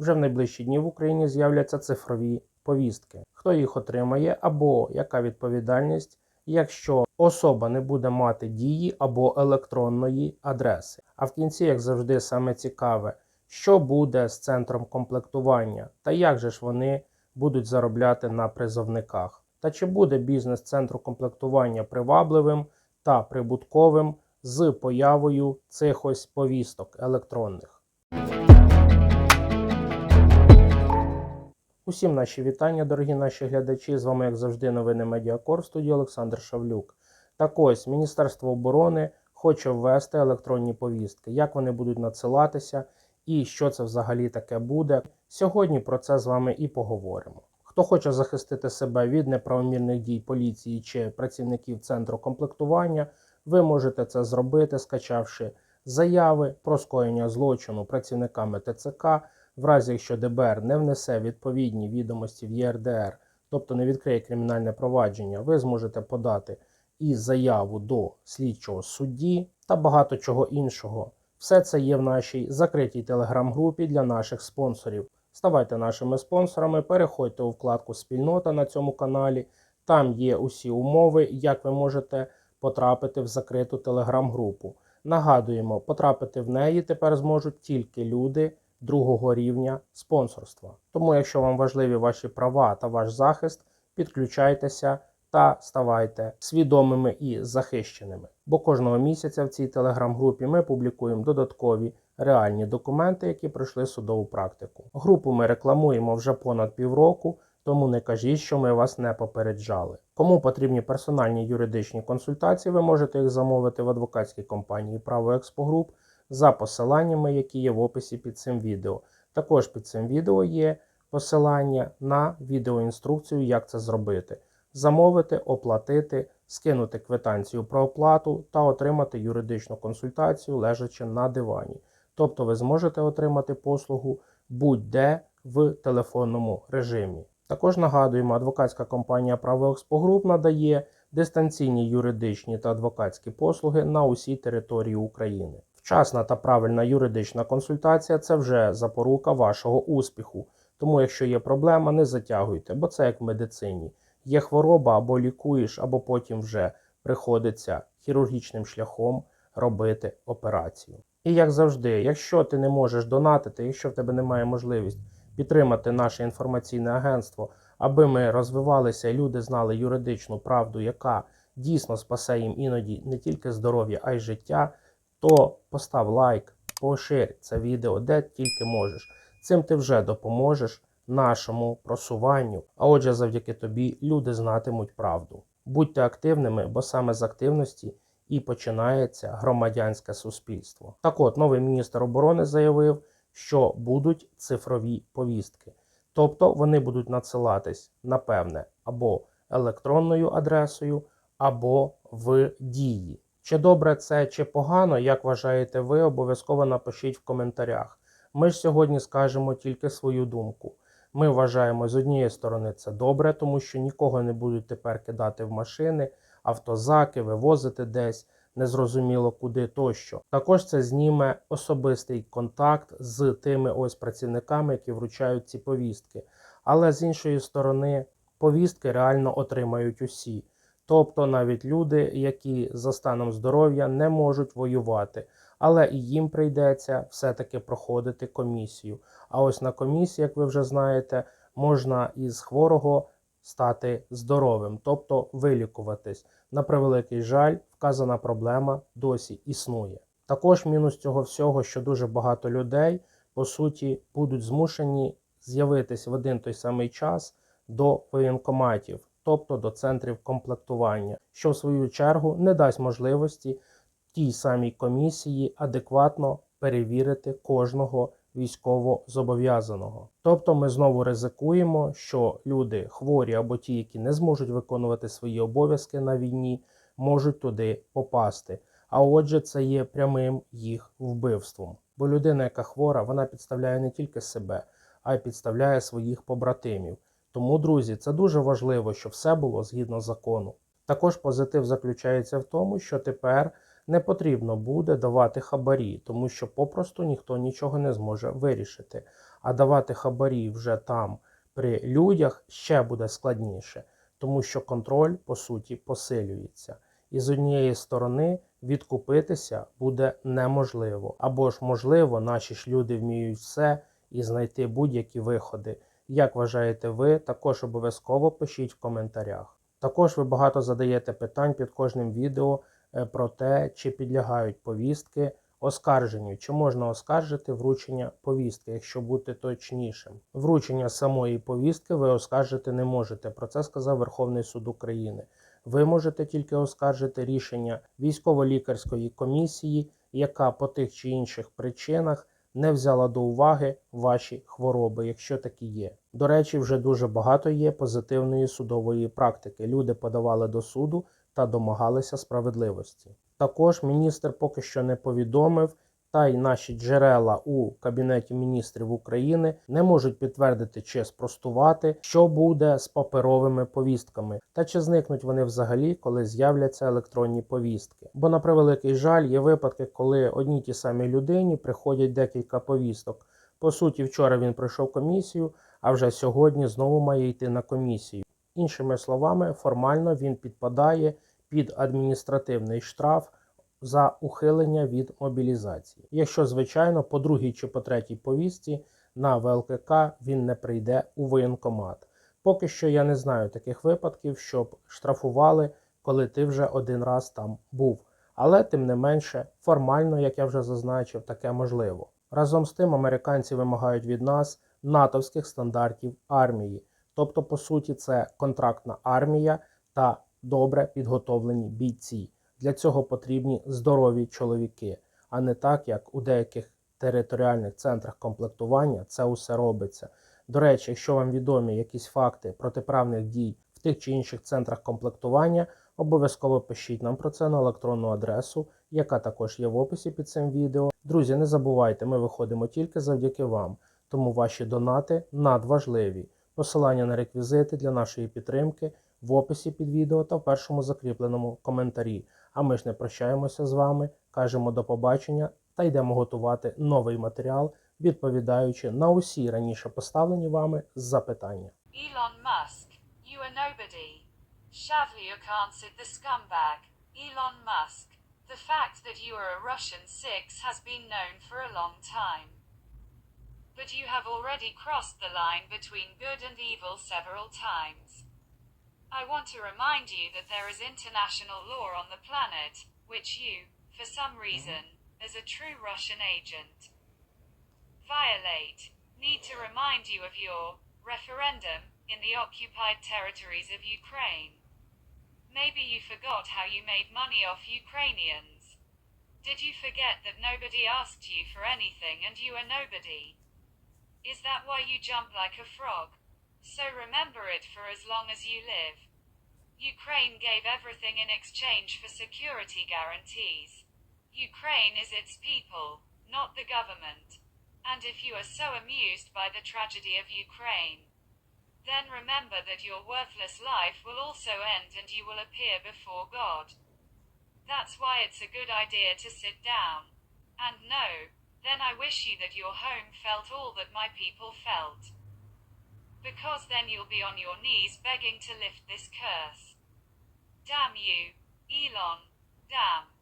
вже в найближчі дні в Україні з'являться цифрові повістки. Хто їх отримає, або яка відповідальність, якщо особа не буде мати дії або електронної адреси. А в кінці, як завжди, саме цікаве, що буде з центром комплектування та як же ж вони будуть заробляти на призовниках. Та чи буде бізнес центру комплектування привабливим та прибутковим з появою цих ось повісток електронних? Усім наші вітання, дорогі наші глядачі. З вами, як завжди, новини Медіакор в студії Олександр Шавлюк. Так ось Міністерство оборони хоче ввести електронні повістки, як вони будуть надсилатися і що це взагалі таке буде. Сьогодні про це з вами і поговоримо. Хто хоче захистити себе від неправомірних дій поліції чи працівників центру комплектування, ви можете це зробити, скачавши заяви про скоєння злочину працівниками ТЦК, в разі якщо ДБР не внесе відповідні відомості в ЄРДР, тобто не відкриє кримінальне провадження, ви зможете подати і заяву до слідчого судді та багато чого іншого. Все це є в нашій закритій телеграм-групі для наших спонсорів. Ставайте нашими спонсорами, переходьте у вкладку Спільнота на цьому каналі. Там є усі умови, як ви можете потрапити в закриту телеграм-групу. Нагадуємо, потрапити в неї тепер зможуть тільки люди другого рівня спонсорства. Тому, якщо вам важливі ваші права та ваш захист, підключайтеся та ставайте свідомими і захищеними. Бо кожного місяця в цій телеграм-групі ми публікуємо додаткові реальні документи, які пройшли судову практику. Групу ми рекламуємо вже понад півроку, тому не кажіть, що ми вас не попереджали. Кому потрібні персональні юридичні консультації, ви можете їх замовити в адвокатській компанії Право Експогруп за посиланнями, які є в описі під цим відео. Також під цим відео є посилання на відеоінструкцію, як це зробити. Замовити, оплатити, скинути квитанцію про оплату та отримати юридичну консультацію, лежачи на дивані. Тобто ви зможете отримати послугу будь-де в телефонному режимі. Також нагадуємо, адвокатська компанія Право Експогруп надає дистанційні юридичні та адвокатські послуги на усій території України. Вчасна та правильна юридична консультація це вже запорука вашого успіху. Тому, якщо є проблема, не затягуйте, бо це як в медицині. Є хвороба або лікуєш, або потім вже приходиться хірургічним шляхом робити операцію. І як завжди, якщо ти не можеш донатити, якщо в тебе немає можливість підтримати наше інформаційне агентство, аби ми розвивалися і люди знали юридичну правду, яка дійсно спасе їм іноді не тільки здоров'я, а й життя, то постав лайк, поширь це відео, де тільки можеш. Цим ти вже допоможеш нашому просуванню. А отже, завдяки тобі люди знатимуть правду. Будьте активними, бо саме з активності і починається громадянське суспільство. Так от, новий міністр оборони заявив, що будуть цифрові повістки. Тобто вони будуть надсилатись, напевне, або електронною адресою, або в дії. Чи добре це, чи погано, як вважаєте ви, обов'язково напишіть в коментарях. Ми ж сьогодні скажемо тільки свою думку. Ми вважаємо з однієї сторони це добре, тому що нікого не будуть тепер кидати в машини, автозаки, вивозити десь незрозуміло куди тощо. Також це зніме особистий контакт з тими ось працівниками, які вручають ці повістки. Але з іншої сторони, повістки реально отримають усі. Тобто навіть люди, які за станом здоров'я не можуть воювати, але і їм прийдеться все-таки проходити комісію. А ось на комісії, як ви вже знаєте, можна із хворого стати здоровим, тобто вилікуватись. На превеликий жаль, вказана проблема досі існує. Також мінус цього всього, що дуже багато людей по суті будуть змушені з'явитись в один той самий час до воєнкоматів, тобто до центрів комплектування, що в свою чергу не дасть можливості тій самій комісії адекватно перевірити кожного військово зобов'язаного. Тобто ми знову ризикуємо, що люди хворі або ті, які не зможуть виконувати свої обов'язки на війні, можуть туди попасти. А отже, це є прямим їх вбивством. Бо людина, яка хвора, вона підставляє не тільки себе, а й підставляє своїх побратимів. Тому, друзі, це дуже важливо, щоб все було згідно закону. Також позитив заключається в тому, що тепер Не потрібно буде давати хабарі, тому що попросту ніхто нічого не зможе вирішити. А давати хабарі вже там при людях ще буде складніше, тому що контроль по суті посилюється. І з однієї сторони відкупитися буде неможливо. Або ж можливо, наші ж люди вміють все і знайти будь-які виходи. Як вважаєте ви, також обов'язково пишіть в коментарях. Також ви багато задаєте питань під кожним відео е, про те, чи підлягають повістки оскарженню, чи можна оскаржити вручення повістки, якщо бути точнішим. Вручення самої повістки ви оскаржити не можете. Про це сказав Верховний суд України. Ви можете тільки оскаржити рішення військово-лікарської комісії, яка по тих чи інших причинах не взяла до уваги ваші хвороби, якщо такі є. До речі, вже дуже багато є позитивної судової практики. Люди подавали до суду та домагалися справедливості. Також міністр поки що не повідомив, та й наші джерела у Кабінеті міністрів України не можуть підтвердити чи спростувати, що буде з паперовими повістками, та чи зникнуть вони взагалі, коли з'являться електронні повістки. Бо, на превеликий жаль, є випадки, коли одній тій самій людині приходять декілька повісток. По суті, вчора він пройшов комісію, а вже сьогодні знову має йти на комісію. Іншими словами, формально він підпадає під адміністративний штраф за ухилення від мобілізації. Якщо, звичайно, по другій чи по третій повістці на ВЛКК він не прийде у воєнкомат. Поки що я не знаю таких випадків, щоб штрафували, коли ти вже один раз там був. Але тим не менше, формально, як я вже зазначив, таке можливо. Разом з тим, американці вимагають від нас натовських стандартів армії. Тобто, по суті, це контрактна армія та добре підготовлені бійці. Для цього потрібні здорові чоловіки, а не так, як у деяких територіальних центрах комплектування це усе робиться. До речі, якщо вам відомі якісь факти протиправних дій в тих чи інших центрах комплектування, обов'язково пишіть нам про це на електронну адресу, яка також є в описі під цим відео. Друзі, не забувайте, ми виходимо тільки завдяки вам, тому ваші донати надважливі. Посилання на реквізити для нашої підтримки в описі під відео та в першому закріпленому коментарі. А ми ж не прощаємося з вами, кажемо до побачення та йдемо готувати новий матеріал, відповідаючи на усі раніше поставлені вами запитання. Elon Musk, you are nobody. Shavliuk answered the scumbag. Elon Musk, the fact that you are a Russian six has been known for a long time. But you have already crossed the line between good and evil several times. I want to remind you that there is international law on the planet, which you, for some mm-hmm. reason, as a true Russian agent, violate. Need to remind you of your referendum in the occupied territories of Ukraine. Maybe you forgot how you made money off Ukrainians. Did you forget that nobody asked you for anything and you are nobody? Is that why you jump like a frog? So remember it for as long as you live. Ukraine gave everything in exchange for security guarantees. Ukraine is its people, not the government. And if you are so amused by the tragedy of Ukraine, then remember that your worthless life will also end and you will appear before God. That's why it's a good idea to sit down. And know, then I wish you that your home felt all that my people felt. Because then you'll be on your knees begging to lift this curse. Damn you, Elon. Damn.